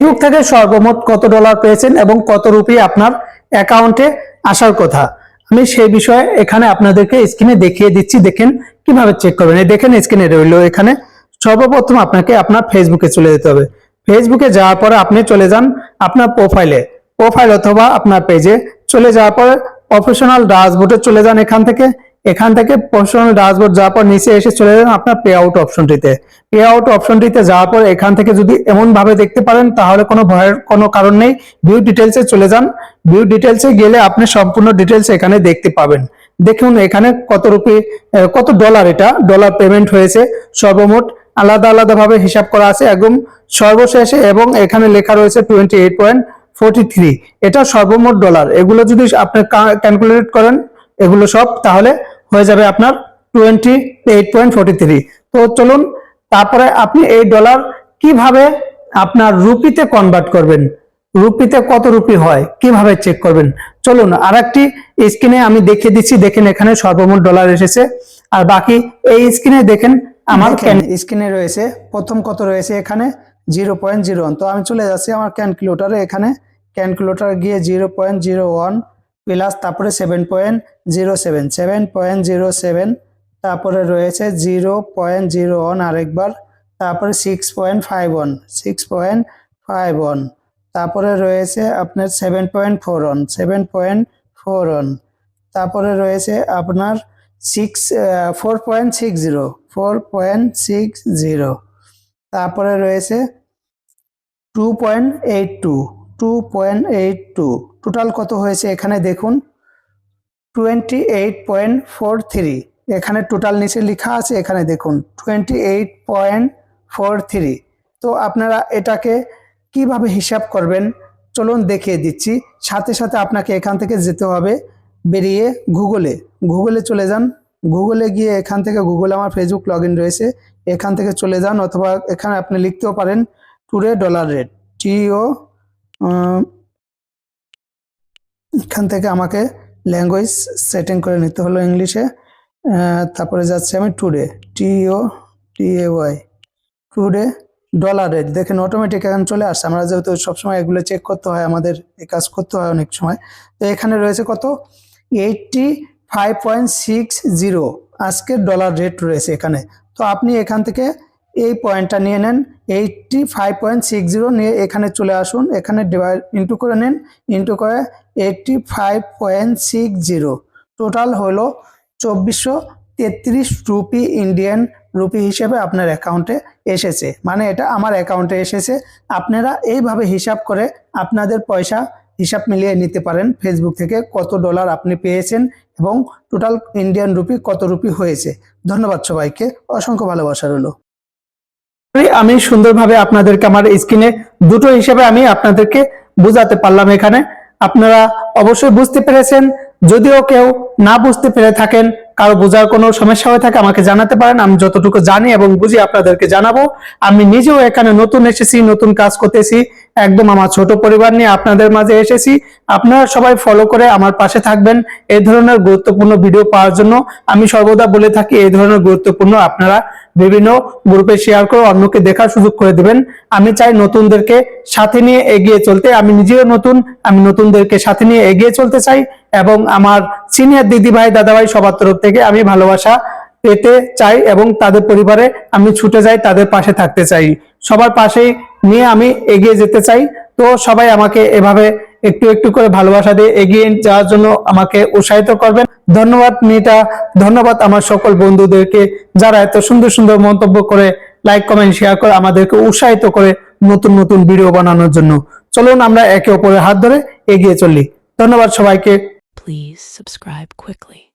Facebook থেকে সর্বমোট কত ডলার পেয়েছেন এবং কত রুপি আপনার অ্যাকাউন্টে আসার কথা? আমি সেই বিষয়ে এখানে আপনাদেরকে স্ক্রিনে দেখিয়ে দিচ্ছি, দেখেন কীভাবে চেক করবেন। এই দেখেন স্ক্রিনে রইল এখানে। সর্বপ্রথম আপনাকে আপনার ফেসবুকে চলে যেতে হবে। ফেসবুকে যাওয়ার পরে আপনি চলে যান আপনার প্রোফাইলে প্রোফাইল অথবা আপনার পেজে চলে যাওয়ার পরে প্রফেশনাল ড্যাশবোর্ডে চলে যান এখান থেকে। এখান থেকে প্রফেশনাল ড্যাশবোর্ড যাওয়ার পর নিচে এসে চলে যান আপনার পে আউট অপশনটিতে পে আউট অপশনটিতে যাওয়ার পর এখান থেকে যদি এমন ভাবে দেখতে পারেন, তাহলে কোনো ভয়ের কোনো কারণ নেই। ভিউ ডিটেলসে চলে যান। ভিউ ডিটেলসে গেলে আপনি সম্পূর্ণ ডিটেলস এখানে দেখতে পাবেন। দেখুন এখানে কত রুপি কত ডলার এটা। ডলার পেমেন্ট হয়েছে সর্বমোট। আলাদা আলাদা ভাবে হিসাব করা আছে। একদম সর্বশেষে এবং এখানে লেখা রয়েছে twenty eight point forty three এটা সর্বমোট ডলার এগুলো যদি আপনি ক্যালকুলেট করেন, এগুলো সব, তাহলে হয়ে যাবে আপনার twenty eight point forty three তো চলুন তারপরে আপনি এই ডলার কীভাবে আপনার রুপিতে কনভার্ট করবেন? রুপিতে কত রুপি হয়? কীভাবে চেক করবেন? চলুন আর একটি স্ক্রিনে আমি দেখিয়ে দিচ্ছি। দেখেন এখানে সর্বমোট ডলার এসেছে। আর বাকি এই স্ক্রিনে দেখেন আমার স্ক্রিনে রয়েছে প্রথম কত রয়েছে এখানে? জিরো পয়েন্ট জিরো ওয়ান তো আমি চলে যাচ্ছি আমার ক্যালকুলেটারে এখানে ক্যালকুলেটার গিয়ে zero point zero one plus তারপরে seven point zero seven seven point zero seven, তারপরে রয়েছে জিরো পয়েন্ট জিরো ওয়ান আরেকবার, তারপরে six point five one, six point five one, তারপরে রয়েছে আপনার seven point four one, seven point four one, তারপরে রয়েছে আপনার six four point six zero, four point six zero, তারপরে রয়েছে two point eight two two point eight two total কত হয়েছে এখানে দেখুন। Twenty eight point four three এখানে টোটাল নিচে লেখা আছে, এখানে দেখুন। Twenty eight point four three তো আপনারা এটাকে কীভাবে হিসাব করবেন? চলুন দেখিয়ে দিচ্ছি। সাথে সাথে আপনাকে এখান থেকে যেতে হবে বেরিয়ে গুগলে। গুগলে চলে যান। গুগলে গিয়ে এখান থেকে গুগলে আমার ফেসবুক লগ রয়েছে। এখান থেকে চলে যান অথবা এখানে আপনি লিখতেও পারেন টুডে ডলার রেট টিও এখান থেকে আমাকে ল্যাঙ্গুয়েজ সেটিং করে নিতে হলো ইংলিশে তারপরে যাচ্ছে আমি today T O T A Y today dollar rate দেখেন অটোমেটিক এখন চলে আসছে। আমরা যেহেতু সবসময় এগুলো চেক করতে হয়, আমাদের এই কাজ করতে হয় অনেক সময়। তো এখানে রয়েছে কত? Eighty five point six zero আজকের ডলার রেট রয়েছে এখানে। তো আপনি এখান থেকে এই পয়েন্টটা নিয়ে নেন। Eighty five point six zero নিয়ে এখানে চলে আসুন। এখানে ডিভাইড ইন্টু করে নেন। ইন্টু করে eighty five point six zero total হলো চব্বিশশো তেত্রিশ রুপি ইন্ডিয়ান রুপি হিসেবে আপনার অ্যাকাউন্টে এসেছে। মানে এটা আমার অ্যাকাউন্টে এসেছে। আপনারা এইভাবে হিসাব করে আপনাদের পয়সা হিসাব মিলিয়ে নিতে পারেন। ফেসবুক থেকে কত ডলার আপনি পেয়েছেন এবং টোটাল ইন্ডিয়ান রুপি কত রুপি হয়েছে। ধন্যবাদ সবাইকে। অসংখ্য ভালোবাসা রইল। আমি সুন্দরভাবে আপনাদেরকে আমার স্ক্রিনে দুটো হিসেবে আমি আপনাদেরকে বুঝাতে পারলাম এখানে। আপনারা অবশ্যই বুঝতে পেরেছেন। যদিও কেউ না বুঝতে পেরে থাকেন কারও বোঝার কোনো সমস্যা হয়ে থাকে, আমাকে জানাতে পারেন। আমি যতটুকু জানি এবং বুঝি আপনাদেরকে জানাব। আমি নিজেও এখানে নতুন এসেছি, নতুন কাজ করতেছি। একদম আমার ছোট পরিবার নিয়ে আপনাদের মাঝে এসেছি। আপনারা সবাই ফলো করে আমার পাশে থাকবেন। এই ধরনের গুরুত্বপূর্ণ ভিডিও পাওয়ার জন্য আমি সর্বদা বলে থাকি এই ধরনের গুরুত্বপূর্ণ আপনারা বিভিন্ন গ্রুপে শেয়ার করে অন্যকে দেখার সুযোগ করে দিবেন। আমি চাই নতুনদেরকে সাথে নিয়ে এগিয়ে চলতে। আমি নিজেও নতুন, আমি নতুনদেরকে সাথে নিয়ে এগিয়ে চলতে চাই এবং আমার সিনিয়র দিদি ভাই দাদা ভাই সবার তরফ থেকে আমি ভালোবাসা পেতে চাই এবং তাদের পরিবারে আমি ছুটে যাই, তাদের পাশে থাকতে চাই। সবার পাশেই নিয়ে আমি এগিয়ে যেতে চাই। তো সবাই আমাকে এভাবে একটু একটু করে ভালোবাসা দিয়ে এগিয়ে যাওয়ার জন্য আমাকে উৎসাহিত করবেন। ধন্যবাদ মিতা, ধন্যবাদ আমার সকল বন্ধুদেরকে যারা এত সুন্দর সুন্দর মন্তব্য করে লাইক কমেন্ট শেয়ার করে আমাদেরকে উৎসাহিত করে নতুন নতুন ভিডিও বানানোর জন্য। চলুন আমরা একে অপরের হাত ধরে এগিয়ে চলি। ধন্যবাদ সবাইকে। Please subscribe quickly.